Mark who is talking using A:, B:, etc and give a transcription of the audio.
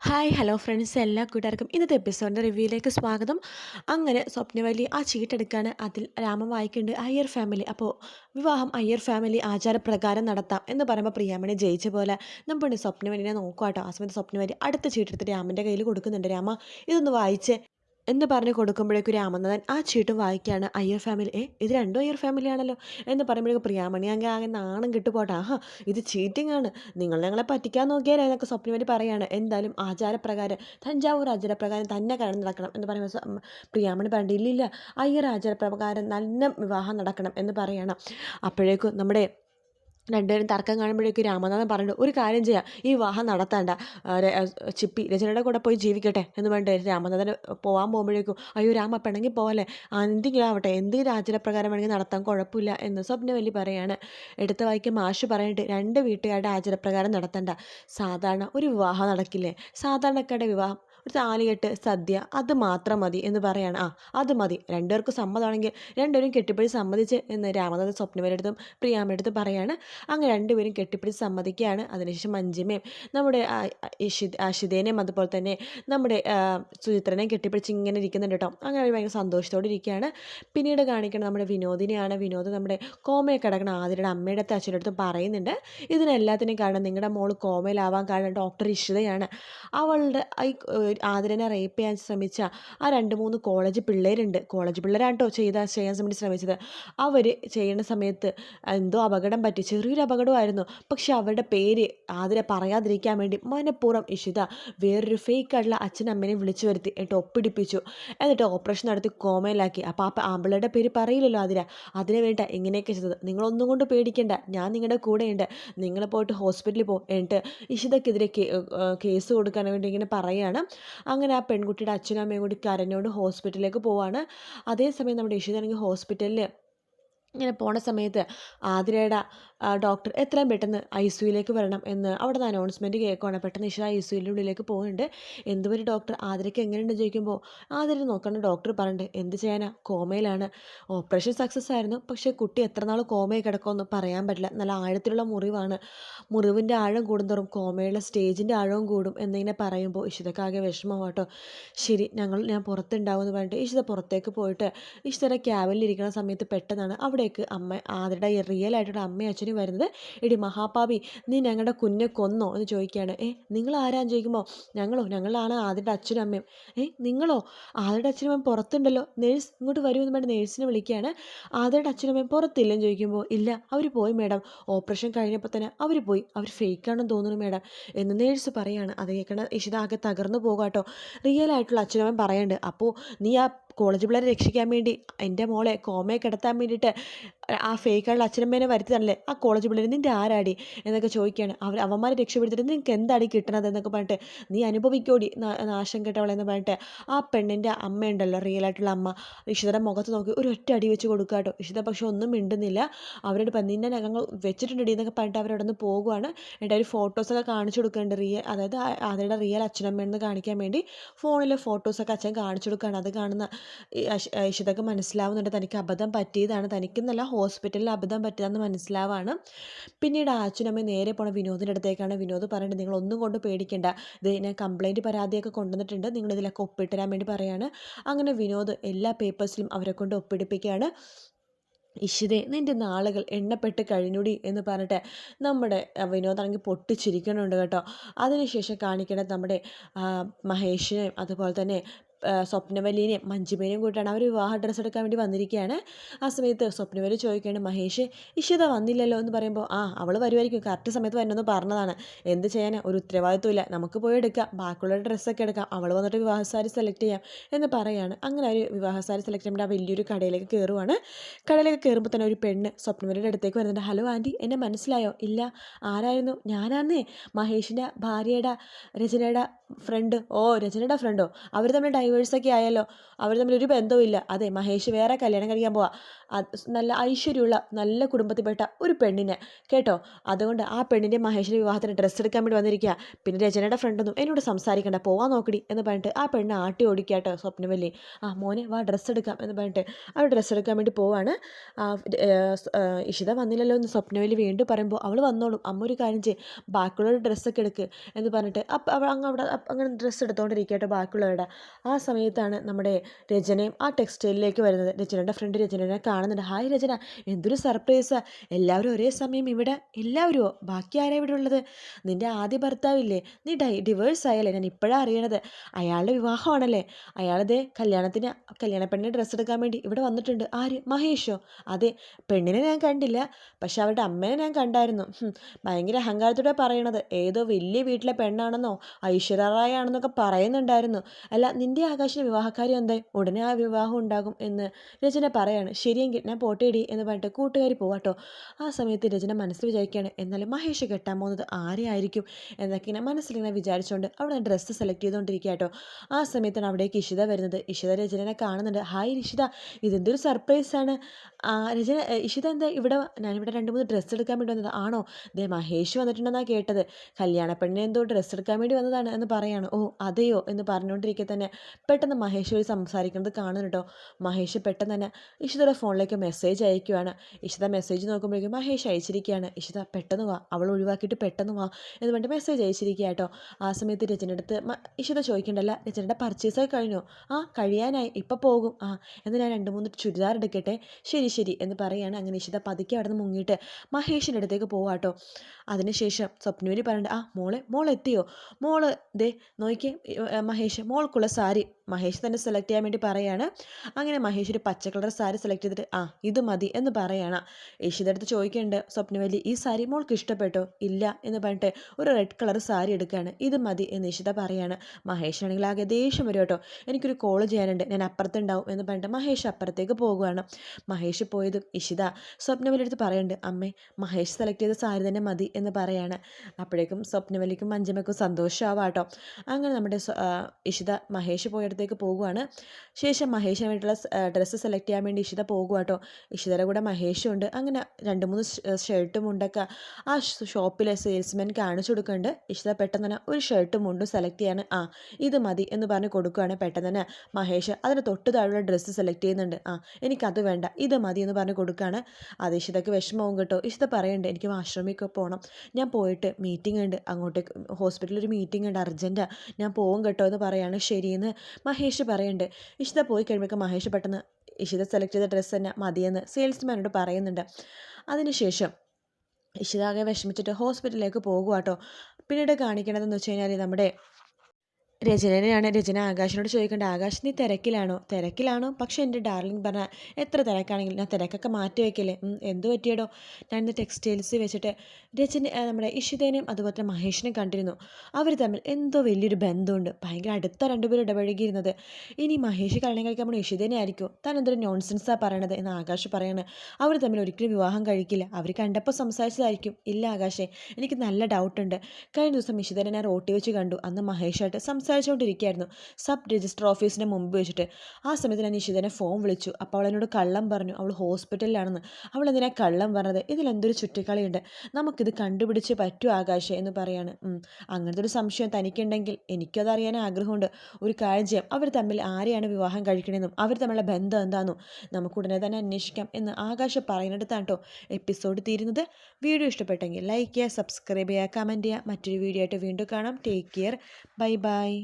A: Hi hello friends എല്ലാ കൂട്ടുകാർക്കും ഇന്നത്തെ എപ്പിസോഡിന്റെ റിവ്യൂയിലേക്ക് സ്വാഗതം. അങ്ങനെ സ്വപ്നവലി ആ ചീട്ടെടുക്കാണ് അതിൽ രാമൻ വായിക്കുന്നുണ്ട് അയ്യർ ഫാമിലി അപ്പോൾ വിവാഹം അയ്യർ ഫാമിലി ആചാരപ്രകാരം നടത്താം എന്ന് പറയുമ്പോൾ പ്രിയാമണി ജയിച്ച പോലെ നമ്മുടെ സ്വപ്നവലിനെ കേട്ടോ ആ സമയത്ത് സ്വപ്നവലി അടുത്ത ചീട്ടെടുത്ത് രാമന്റെ കയ്യിൽ കൊടുക്കുന്നുണ്ട്. രാമ ഇതൊന്ന് വായിച്ച്. എന്ന് പറഞ്ഞ് കൊടുക്കുമ്പോഴേക്കും രാമനാഥൻ ആ ചീട്ടും വായിക്കുകയാണ്. അയ്യർ ഫാമിലി ഏ ഇത് രണ്ടും അയ്യർ ഫാമിലിയാണല്ലോ എന്ന് പറയുമ്പോഴേക്കും പ്രിയാമണി അങ്ങനെ ആകെ നാണം കിട്ടുപോട്ടെ. ആഹാ ഇത് ചീറ്റിംഗ് ആണ്. നിങ്ങൾ ഞങ്ങളെ പറ്റിക്കാൻ നോക്കിയാലേ എന്നൊക്കെ സ്വപ്നം വേണ്ടി പറയുകയാണ് എന്തായാലും ആചാരപ്രകാരം തഞ്ചാവൂർ ആചാരപ്രകാരം തന്നെ കടന്നു നടക്കണം എന്ന് പറയുമ്പോൾ പ്രിയാമണി പറഞ്ഞിട്ട് ഇല്ലില്ല അയ്യർ ആചാരപ്രകാരം നല്ല വിവാഹം നടക്കണം എന്ന് പറയണം. അപ്പോഴേക്കും നമ്മുടെ രണ്ടുപേരും തർക്കം കാണുമ്പോഴേക്കും രാമനാഥൻ പറഞ്ഞു ഒരു കാര്യം ചെയ്യാം. ഈ വിവാഹം നടത്തണ്ട. ചിപ്പി രചനയുടെ കൂടെ പോയി ജീവിക്കട്ടെ. എന്ന് പറഞ്ഞിട്ട് രാമനാഥൻ പോകാൻ പോകുമ്പോഴേക്കും അയ്യോ രാമ പിണങ്ങി പോകല്ലേ എന്തെങ്കിലും ആവട്ടെ. എന്ത് ആചാരപ്രകാരം വേണമെങ്കിൽ നടത്താൻ കുഴപ്പമില്ല. എന്ന് സ്വപ്നവല്ലി പറയാണ്. എടുത്ത വായിക്കും മാഷ് പറഞ്ഞിട്ട് രണ്ട് വീട്ടുകാരുടെ ആചാരപ്രകാരം നടത്തണ്ട. സാധാരണ ഒരു വിവാഹം നടക്കില്ലേ? സാധാരണക്കാരുടെ വിവാഹം ഒരു താലികെട്ട് സദ്യ അത് മാത്രം മതി എന്ന് പറയാണ്. ആ അത് മതി. രണ്ടുപേർക്കും സമ്മതമാണെങ്കിൽ രണ്ടുപേരും കെട്ടിപ്പിടിച്ച് സമ്മതിച്ച് എന്ന് രാമനാഥൻ സ്വപ്നവരെടുത്തും പ്രിയാമ്മയുടെ പറയാണ്. അങ്ങനെ രണ്ടുപേരും കെട്ടിപ്പിടിച്ച് സമ്മതിക്കുകയാണ്. അതിനുശേഷം മഞ്ജിമയും നമ്മുടെ അശിതേനെയും അതുപോലെ തന്നെ നമ്മുടെ സുചിത്രനെയും കെട്ടിപ്പിടിച്ച് ഇങ്ങനെ ഇരിക്കുന്നുണ്ട് കേട്ടോ. അങ്ങനെ അവർ ഭയങ്കര സന്തോഷത്തോടെ ഇരിക്കുകയാണ്. പിന്നീട് കാണിക്കുന്നത് നമ്മുടെ വിനോദിനെയാണ്. വിനോദ് നമ്മുടെ കോമയെ കിടക്കുന്ന ആതിരയുടെ അമ്മയുടെ അടുത്ത് അച്ഛന്റെ അടുത്ത് പറയുന്നുണ്ട്. ഇതിനെല്ലാത്തിനും കാരണം നിങ്ങളുടെ മോൾ കോമയിലാവാൻ കാരണം ഡോക്ടർ ഇഷിതയാണ്. അവളുടെ ഈ ആതിരനെ റേപ്പ് ചെയ്യാൻ ശ്രമിച്ച ആ രണ്ട് മൂന്ന് കോളേജ് പിള്ളേരുണ്ട്. കോളേജ് പിള്ളേരാണ് കേട്ടോ ചെയ്ത ചെയ്യാൻ വേണ്ടി ശ്രമിച്ചത്. അവർ ചെയ്യുന്ന സമയത്ത് എന്തോ അപകടം പറ്റി. ചെറിയൊരു അപകടമായിരുന്നു. പക്ഷെ അവരുടെ പേര് ആതിര പറയാതിരിക്കാൻ വേണ്ടി മനഃപൂർവം ഇഷിത വേറൊരു ഫേക്ക് ആയിട്ടുള്ള അച്ഛനും അമ്മേനെ വിളിച്ചു വരുത്തി. എന്നിട്ട് ഒപ്പിടിപ്പിച്ചു. എന്നിട്ട് ഓപ്പറേഷൻ നടത്തി കോമയിലാക്കി. അപ്പോൾ ആ ആമ്പിളയുടെ പേര് പറയില്ലല്ലോ ആതിര അതിന് വേണ്ട ഇങ്ങനെയൊക്കെ ചെയ്തത്. നിങ്ങളൊന്നും കൊണ്ട് പേടിക്കേണ്ട. ഞാൻ നിങ്ങളുടെ കൂടെയുണ്ട്. നിങ്ങൾ പോയിട്ട് ഹോസ്പിറ്റലിൽ പോ. എന്നിട്ട് ഇഷിതക്കെതിരെ കേസ് കൊടുക്കാൻ വേണ്ടി ഇങ്ങനെ പറയുകയാണ് അങ്ങനെ ആ പെൺകുട്ടിയുടെ അച്ഛനും അമ്മയും കൂടി കരഞ്ഞുകൊണ്ട് ഹോസ്പിറ്റലിലേക്ക് പോവാണ്. അതേസമയം നമ്മുടെ ഇഷിതാണെങ്കിൽ ഹോസ്പിറ്റലിൽ ഇങ്ങനെ പോണ സമയത്ത് ആതിരയുടെ ഡോക്ടർ എത്രയും പെട്ടെന്ന് ഐ സിയുയിലേക്ക് വരണം എന്ന് അവിടെ നിന്ന് അനൗൺസ്മെന്റ് കേൾക്കുവാണ് പെട്ടെന്ന് ഇഷ ഐ സിയുടെ ഉള്ളിലേക്ക് പോകുന്നുണ്ട്. എന്തുവരെ ഡോക്ടർ ആതിരയ്ക്ക് എങ്ങനെയുണ്ട് ചോദിക്കുമ്പോൾ ആതിര നോക്കണം ഡോക്ടർ പറഞ്ഞിട്ട്. എന്ത് ചെയ്യാനാ? കോമയിലാണ്. ഓപ്പറേഷൻ സക്സസ് ആയിരുന്നു. പക്ഷേ കുട്ടി എത്ര നാൾ കോമയിൽ കിടക്കുമെന്ന് പറയാൻ പറ്റില്ല. നല്ല ആഴത്തിലുള്ള മുറിവാണ്. മുറിവിന്റെ ആഴം കൂടുന്തോറും കോമയുടെ സ്റ്റേജിന്റെ ആഴവും കൂടും എന്നിങ്ങനെ പറയുമ്പോൾ ഇഷിതക്കാകെ വിഷമമാട്ടോ ശരി ഞങ്ങൾ ഞാൻ പുറത്തുണ്ടാവും എന്ന് പറഞ്ഞിട്ട് ഇഷിത പുറത്തേക്ക് പോയിട്ട് ഇഷിതയുടെ ക്യാബിലിരിക്കുന്ന സമയത്ത് പെട്ടെന്നാണ് അവിടേക്ക് അമ്മ ആതിരുടെ റിയൽ ആയിട്ടുള്ള അമ്മയും അച്ഛനും വരുന്നത്. എടി മഹാപാപി നീ ഞങ്ങളുടെ കുഞ്ഞെ കൊന്നോ എന്ന് ചോദിക്കുകയാണ്. ഏ നിങ്ങൾ ആരാന്ന് ചോദിക്കുമ്പോൾ ഞങ്ങളോ? ഞങ്ങളാണ് ആതിരുടെ അച്ഛനും അമ്മയും. ഏ നിങ്ങളോ? ആതിരുടെ അച്ഛനും അമ്മയും പുറത്തുണ്ടല്ലോ. നേഴ്സ് ഇങ്ങോട്ട് വരൂ എന്ന് പറഞ്ഞ് നേഴ്സിനെ വിളിക്കുകയാണ്. ആതിരുടെ അച്ഛനും അമ്മയും പുറത്തില്ലെന്ന് ചോദിക്കുമ്പോൾ ഇല്ല അവർ പോയി മേഡം ഓപ്പറേഷൻ കഴിഞ്ഞപ്പോൾ തന്നെ അവർ പോയി. അവർ ഫേക്കാണെന്ന് തോന്നുന്നു മേഡം എന്ന് നേഴ്സ് പറയാണ്. അത് കേൾക്കണ ഇഷിത ആകെ തകർന്നു പോകാട്ടോ. റിയൽ ആയിട്ടുള്ള അച്ഛനും അമ്മയും പറയുന്നുണ്ട് അപ്പോൾ നീ ആ കോളേജ് പിള്ളേരെ രക്ഷിക്കാൻ വേണ്ടി എന്റെ മോളെ കോമയെ കിടത്താൻ വേണ്ടിയിട്ട് ആ ഫേക്കായുള്ള അച്ഛനമ്മേനെ വരുത്തിയതല്ലേ ആ കോളേജ് പിള്ളേർ നിന്റെ ആരാടി? എന്നൊക്കെ ചോദിക്കുകയാണ്. അവർ അവന്മാരെ രക്ഷപ്പെടുത്തിയിട്ട് നിനക്ക് എന്താടി കിട്ടണത്? എന്നൊക്കെ പറഞ്ഞിട്ട് നീ അനുഭവിക്കോടി നാശം കെട്ടവളെന്ന് പറഞ്ഞിട്ട് ആ പെണ്ണിന്റെ അമ്മയുണ്ടല്ലോ റിയൽ ആയിട്ടുള്ള അമ്മ. ഇഷിതയുടെ മുഖത്ത് നോക്കി ഒരു ഒറ്റ അടി വെച്ച് കൊടുക്കുക കേട്ടോ. ഇഷിത പക്ഷെ ഒന്നും മിണ്ടുന്നില്ല. അവരോട് നിന്നെ ഞങ്ങൾ വെച്ചിട്ടുണ്ടെടി എന്നൊക്കെ പറഞ്ഞിട്ട് അവരവിടെ നിന്ന് പോകുവാണ്. എന്നിട്ട് അവർ ഫോട്ടോസൊക്കെ കാണിച്ചു കൊടുക്കുന്നുണ്ട് റിയൽ അതായത് അവരുടെ റിയൽ അച്ഛനമ്മയെന്ന് കാണിക്കാൻ വേണ്ടി ഫോണിലെ ഫോട്ടോസൊക്കെ അച്ഛൻ കാണിച്ചു കൊടുക്കുകയാണ്. അത് കാണുന്ന ഇഷിതക്ക് മനസ്സിലാവുന്നുണ്ട് തനിക്ക് അബദ്ധം പറ്റിയതാണ്. തനിക്കെന്നല്ല ഹോസ്പിറ്റലിൽ അബദ്ധം പറ്റിയതെന്ന് മനസ്സിലാവാണ്. പിന്നീട് അച്ഛനമ്മ നേരെ പോണ വിനോദിന്റെ അടുത്തേക്കാണ് വിനോദ് പറയുന്നത് നിങ്ങൾ ഒന്നും കൊണ്ട് പേടിക്കേണ്ട. ഇത് ഞാൻ കംപ്ലൈന്റ് പരാതിയൊക്കെ കൊണ്ടുവന്നിട്ടുണ്ട്. നിങ്ങൾ ഇതിലൊക്കെ ഒപ്പിട്ടുതരാൻ വേണ്ടി പറയാണ്. അങ്ങനെ വിനോദ് എല്ലാ പേപ്പേഴ്സിലും അവരെ കൊണ്ട് ഒപ്പിടിപ്പിക്കുകയാണ്. ഇഷിതേ നിന്റെ നാളുകൾ എണ്ണപ്പെട്ട് കഴിഞ്ഞുടി എന്ന് പറഞ്ഞിട്ട് നമ്മുടെ വിനോദാണെങ്കിൽ പൊട്ടിച്ചിരിക്കണുണ്ട് കേട്ടോ. അതിനുശേഷം കാണിക്കേണ്ടത് നമ്മുടെ മഹേഷിനെയും അതുപോലെ തന്നെ ആ, സ്വപ്നവല്ലിനെയും മഞ്ജുമേനെയും കൂട്ടാണ് അവർ വിവാഹ ഡ്രസ്സ് എടുക്കാൻ വേണ്ടി വന്നിരിക്കുകയാണ് ആ സമയത്ത് സ്വപ്നവലി ചോദിക്കുകയാണ് മഹേഷ് ഇഷിത വന്നില്ലല്ലോ? എന്ന് പറയുമ്പോൾ ആ അവൾ വരുമായിരിക്കും കറക്റ്റ് സമയത്ത് വരണമെന്ന് പറഞ്ഞതാണ്. എന്ത് ചെയ്യാൻ ഒരു ഉത്തരവാദിത്വമില്ല. നമുക്ക് പോയി എടുക്കാം. ബാക്കിയുള്ള ഡ്രസ്സൊക്കെ എടുക്കാം. അവൾ വന്നിട്ട് വിവാഹ സാരി സെലക്ട് ചെയ്യാം. എന്ന് പറയാണ്. അങ്ങനെ ഒരു വിവാഹ സാരി സെലക്ട് ചെയ്യുമ്പോൾ ആ വലിയൊരു കടയിലേക്ക് കയറുവാണ് കടയിലേക്ക് കയറുമ്പോൾ തന്നെ ഒരു പെണ്ണ് സ്വപ്നവലിയുടെ അടുത്തേക്ക് വരുന്നുണ്ട്. ഹലോ ആന്റി എന്നെ മനസ്സിലായോ? ഇല്ല. ആരായിരുന്നു? ഞാനാന്നേ. മഹേഷിന്റെ ഭാര്യയുടെ രചനയുടെ ഫ്രണ്ട് ഓ രചനയുടെ ഫ്രണ്ടോ അവർ തമ്മിൽ ഡൈവേഴ്സൊക്കെ ആയല്ലോ അവർ തമ്മിൽ ഒരു ബന്ധവുമില്ല അതെ മഹേഷ് വേറെ കല്യാണം കഴിക്കാൻ പോവാ. നല്ല ഐശ്വര്യമുള്ള നല്ല കുടുംബത്തിൽപ്പെട്ട ഒരു പെണ്ണിനെ കേട്ടോ? അതുകൊണ്ട് ആ പെണ്ണിന്റെ മഹേഷിന്റെ വിവാഹത്തിന് ഡ്രസ്സ് എടുക്കാൻ വേണ്ടി വന്നിരിക്കുക പിന്നെ രചനയുടെ ഫ്രണ്ടൊന്നും എന്നോട് സംസാരിക്കണ്ട പോവാൻ നോക്കടി എന്ന് പറഞ്ഞിട്ട് ആ പെണ്ണ് ആട്ടി ഓടിക്കാട്ടോ സ്വപ്നവല്ലി. ആ മോനെ വാ ഡ്രസ്സ് എടുക്കാം എന്ന് പറഞ്ഞിട്ട് അവർ ഡ്രസ്സ് എടുക്കാൻ വേണ്ടി പോവാണ്. ഇഷിത വന്നില്ലല്ലോ എന്ന് സ്വപ്നവല്ലി വീണ്ടും പറയുമ്പോൾ അവൾ വന്നോളും അമ്മ ഒരു കാര്യം ചെയ്യും ബാക്കിയുള്ളവരുടെ ഡ്രസ്സൊക്കെ എടുക്ക് എന്ന് പറഞ്ഞിട്ട് അപ്പം അവൾ അങ്ങ് അവിടെ അങ്ങനെ ഡ്രസ്സ് എടുത്തുകൊണ്ടിരിക്കട്ടെ ബാക്കിയുള്ളവരുടെ. ആ സമയത്താണ് നമ്മുടെ രചനയും ആ ടെക്സ്റ്റൈലിലേക്ക് വരുന്നത്. രചനയുടെ ഫ്രണ്ട് രചനനെ കാണുന്നുണ്ട്. ഹായ് രചന. എന്തൊരു സർപ്രൈസ് എല്ലാവരും ഒരേ സമയം ഇവിടെ. എല്ലാവരുമോ ബാക്കി ആരാ ഇവിടെ ഉള്ളത്? നിന്റെ ആദ്യ ഭർത്താവില്ലേ? നീ ഡൈ ഡിവേഴ്സ് ആയല്ലേ? ഞാൻ ഇപ്പോഴാണ് അറിയണത്. അയാളുടെ വിവാഹമാണല്ലേ? അയാളത് കല്യാണത്തിന് കല്യാണ പെണ്ണിന് ഡ്രസ്സ് എടുക്കാൻ വേണ്ടി ഇവിടെ വന്നിട്ടുണ്ട്. ആര്? മഹേഷോ? അതെ പെണ്ണിനെ ഞാൻ കണ്ടില്ല. പക്ഷെ അവരുടെ അമ്മേനെ ഞാൻ കണ്ടായിരുന്നു. ഭയങ്കര അഹങ്കാരത്തോടെ പറയണത്. ഏതോ വലിയ വീട്ടിലെ പെണ്ണാണെന്നോ ഐശ്വര്യ റായ് ആണെന്നൊക്കെ പറയുന്നുണ്ടായിരുന്നു. അല്ല നിന്റെ ആകാശിന്റെ വിവാഹക്കാരി എന്താ ഉടനെ ആ വിവാഹം ഉണ്ടാകും എന്ന് രചന പറയാണ്. ശരിയെങ്കിൽ ഞാൻ പോട്ടേടി എന്ന് പറഞ്ഞിട്ട് കൂട്ടുകാരി പോവാട്ടോ ആ സമയത്ത് രചന മനസ്സിൽ വിചാരിക്കുകയാണ് എന്നാലും മഹേഷ് കെട്ടാൻ പോകുന്നത് ആരെയായിരിക്കും എന്നൊക്കെ ഇങ്ങനെ മനസ്സിലിങ്ങനെ വിചാരിച്ചുകൊണ്ട് അവിടെ ഡ്രസ്സ് സെലക്ട് ചെയ്തുകൊണ്ടിരിക്കുക കേട്ടോ ആ സമയത്താണ് അവിടേക്ക് ഇഷിത വരുന്നത്. ഇഷിത രചനനെ കാണുന്നുണ്ട്. ഹായ് ഇഷിത ഇതെന്തൊരു സർപ്രൈസാണ് രചന ഇഷിത എന്താ ഇവിടെ ഞാനിവിടെ രണ്ട് മൂന്ന് ഡ്രസ്സ് എടുക്കാൻ വേണ്ടി വന്നത് ആണോ? ദേ മഹേഷ് വന്നിട്ടുണ്ടെന്നാണ് കേട്ടത്. കല്യാണ എന്തോ ഡ്രസ്സ് എടുക്കാൻ വേണ്ടി വന്നതാണ് എന്ന് പറയാണ്. ഓ അതെയോ? എന്ന് പറഞ്ഞുകൊണ്ടിരിക്കെ തന്നെ പെട്ടെന്ന് മഹേഷ് വഴി സംസാരിക്കുന്നത് കേട്ടോ. മഹേഷ് പെട്ടെന്ന് തന്നെ ഇഷിതയുടെ ഫോണിലേക്ക് മെസ്സേജ് അയക്കുകയാണ്. ഇഷിത മെസ്സേജ് നോക്കുമ്പോഴേക്കും മഹേഷ് അയച്ചിരിക്കുകയാണ്. ഇഷിത പെട്ടെന്ന് വാ. അവൾ ഒഴിവാക്കിയിട്ട് പെട്ടെന്ന് വാ എന്ന് പറഞ്ഞിട്ട് മെസ്സേജ് അയച്ചിരിക്കുക കേട്ടോ. ആ സമയത്ത് രചനടുത്ത് ഇഷിത ചോദിക്കണ്ടല്ല രചനയുടെ പർച്ചേസൊക്കെ കഴിഞ്ഞോ? ആ കഴിയാനായി. ഇപ്പം പോകും. ആ എന്ന് ഞാൻ രണ്ട് മൂന്ന് ചുരിദാർ എടുക്കട്ടെ? ശരി ശരി എന്ന് പറയുകയാണ് അങ്ങനെ ഇഷിത പതുക്കെ അവിടെ നിന്ന് മുങ്ങിയിട്ട് മഹേഷിന്റെ അടുത്തേക്ക് പോവാട്ടോ അതിനുശേഷം സ്വപ്നൂരി പറയണ്ട ആ മോളെ മോൾ എത്തിയോ മോൾ ദേ നോക്കിയേ മഹേഷ് മോൾക്കുള്ള സാരി മഹേഷ് തന്നെ സെലക്ട് ചെയ്യാൻ വേണ്ടി പറയാണ്. അങ്ങനെ മഹേഷ് ഒരു പച്ച കളർ സാരി സെലക്ട് ചെയ്തിട്ട് ആ ഇത് മതി എന്ന് പറയാണ്. യേശുദ അടുത്ത് ചോദിക്കുന്നുണ്ട് സ്വപ്നവല്ലി ഈ സാരി മോൾക്ക് ഇഷ്ടപ്പെട്ടോ? ഇല്ല എന്ന് പറഞ്ഞിട്ട് ഒരു റെഡ് കളർ സാരി എടുക്കുകയാണ്. ഇത് മതി എന്ന് ഇഷിത പറയാണ്. മഹേഷ് ആകെ ദേഷ്യം വരും കേട്ടോ. എനിക്കൊരു കോൾ ചെയ്യാനുണ്ട്. ഞാൻ അപ്പുറത്തുണ്ടാവും എന്ന് പറഞ്ഞിട്ട് മഹേഷ് അപ്പുറത്തേക്ക് പോകുകയാണ് മഹേഷ് പോയത് ഇഷിത സ്വപ്നവല്ലി അടുത്ത് പറയുന്നുണ്ട് അമ്മേ മഹേഷ് സെലക്ട് ചെയ്ത സാരി തന്നെ മതി എന്ന് പറയാണ്. അപ്പോഴേക്കും സ്വപ്നവല്ലിക്കും മഞ്ജമ്മയ്ക്കും സന്തോഷമാവാട്ടോ അങ്ങനെ നമ്മുടെ ഇഷിത മഹേഷ് പോയടത്തേക്ക് പോകുവാണ്. ശേഷം മഹേഷിന് വേണ്ടിയിട്ടുള്ള ഡ്രസ്സ് സെലക്ട് ചെയ്യാൻ വേണ്ടി ഇഷിത പോകുക കേട്ടോ ഇഷിതയുടെ കൂടെ മഹേഷും ഉണ്ട് അങ്ങനെ രണ്ട് മൂന്ന് ഷർട്ടും മുണ്ടൊക്കെ ആ ഷോപ്പിലെ സെയിൽസ്മാൻ കാണിച്ചു കൊടുക്കുന്നുണ്ട്. ഇഷിത പെട്ടെന്ന് തന്നെ ഒരു ഷർട്ടും മുണ്ടും സെലക്ട് ചെയ്യാണ് ആ ഇത് മതി എന്ന് പറഞ്ഞ് കൊടുക്കുകയാണ് പെട്ടെന്ന് തന്നെ മഹേഷ്. അതിന് തൊട്ട് താഴെയുള്ള ഡ്രസ്സ് സെലക്ട് ചെയ്യുന്നുണ്ട്. ആ എനിക്കത് വേണ്ട ഇത് മതി എന്ന് പറഞ്ഞ് കൊടുക്കുകയാണ് അത് ഇഷിതയ്ക്ക് വിഷമവും കേട്ടോ. ഇഷിത പറയുന്നുണ്ട് എനിക്ക് വാഷ്റൂമിലേക്ക് പോകണം ഞാൻ പോയിട്ട് മീറ്റിംഗ് ഉണ്ട്. അങ്ങോട്ടേക്ക് ഹോസ്പിറ്റലിൽ ഒരു മീറ്റിംഗ് ഉണ്ട് അർജന്റാണ് ഞാൻ പോകും കേട്ടോ എന്ന് പറയാണ്. ശരിയെന്ന് മഹേഷ് പറയുന്നുണ്ട് ഇഷിത പോയി കഴിയുമ്പോൾ മഹേഷ് പെട്ടെന്ന് ഇഷിത സെലക്ട് ചെയ്ത ഡ്രസ്സ് തന്നെ മതിയെന്ന് സെയിൽസ്മാനോട് പറയുന്നുണ്ട്. അതിനുശേഷം ഇഷിതാകെ വിഷമിച്ചിട്ട് ഹോസ്പിറ്റലിലേക്ക് പോകുക കേട്ടോ പിന്നീട് കാണിക്കണതെന്ന് വെച്ച് കഴിഞ്ഞാൽ നമ്മുടെ രചനയാണ് രചന ആകാശിനോട് ചോദിക്കേണ്ട ആകാശ് നീ തിരക്കിലാണോ? തിരക്കിലാണോ? പക്ഷേ എന്റെ ഡാർലിംഗ് പറഞ്ഞാൽ എത്ര തിരക്കാണെങ്കിലും ഞാൻ തിരക്കൊക്കെ മാറ്റി വയ്ക്കില്ലേ? എന്ത് പറ്റിയടോ? ഞാൻ ഇന്ന് ടെക്സ്റ്റൈൽസ് വെച്ചിട്ട് രചന നമ്മുടെ ഇഷിതേനെയും അതുപോലെ തന്നെ മഹേഷിനെയും കണ്ടിരുന്നു. അവർ തമ്മിൽ എന്തോ വലിയൊരു ബന്ധമുണ്ട്. ഭയങ്കര അടുത്ത രണ്ടുപേരും ഇടപഴകിയിരുന്നത്. ഇനി മഹേഷ് കല്യാണം കഴിക്കാൻ പോണ ഇഷിതേനെ ആയിരിക്കും. താൻ എന്തൊരു നോൺസെൻസാണ് പറയണത് എന്ന് ആകാശ് പറയണത് അവർ തമ്മിൽ ഒരിക്കലും വിവാഹം കഴിക്കില്ല. അവർ കണ്ടപ്പോൾ സംസാരിച്ചതായിരിക്കും. ഇല്ല ആകാശേ എനിക്ക് നല്ല ഡൗട്ടുണ്ട് കഴിഞ്ഞ ദിവസം ഇഷിതേനെ ഞാൻ റോട്ടി വെച്ച് കണ്ടു. അന്ന് മഹേഷായിട്ട് സംസാരിച്ചു സംസാരിച്ചുകൊണ്ടിരിക്കുകയായിരുന്നു സബ് രജിസ്റ്റർ ഓഫീസിന്റെ മുമ്പ് വെച്ചിട്ട്. ആ സമയത്ത് ഞാൻ നിഷിതനെ ഫോൺ വിളിച്ചു. അപ്പോൾ അവൾ എന്നോട് കള്ളം പറഞ്ഞു. അവൾ ഹോസ്പിറ്റലിലാണെന്ന്. അവൾ എന്തിനാ കള്ളം പറഞ്ഞത്? ഇതിലെന്തൊരു ചുറ്റിക്കളിയുണ്ട് നമുക്കിത് കണ്ടുപിടിച്ച് പറ്റും ആകാശം എന്ന് പറയാണ്. അങ്ങനത്തെ ഒരു സംശയം തനിക്കുണ്ടെങ്കിൽ എനിക്കത് അറിയാൻ ആഗ്രഹമുണ്ട്. ഒരു കാര്യം ചെയ്യാം. അവർ തമ്മിൽ ആരെയാണ് വിവാഹം കഴിക്കണമെന്നും അവർ തമ്മിലുള്ള ബന്ധം എന്താണെന്നും നമുക്ക് ഉടനെ തന്നെ അന്വേഷിക്കാം എന്ന് ആകാശ് പറയുന്നിടത്താണ് കേട്ടോ എപ്പിസോഡ് തീരുന്നത്. വീഡിയോ ഇഷ്ടപ്പെട്ടെങ്കിൽ ലൈക്ക് ചെയ്യുക സബ്സ്ക്രൈബ് ചെയ്യുക കമന്റ് ചെയ്യുക. മറ്റൊരു വീഡിയോ ആയിട്ട് വീണ്ടും കാണാം. Take care bye bye.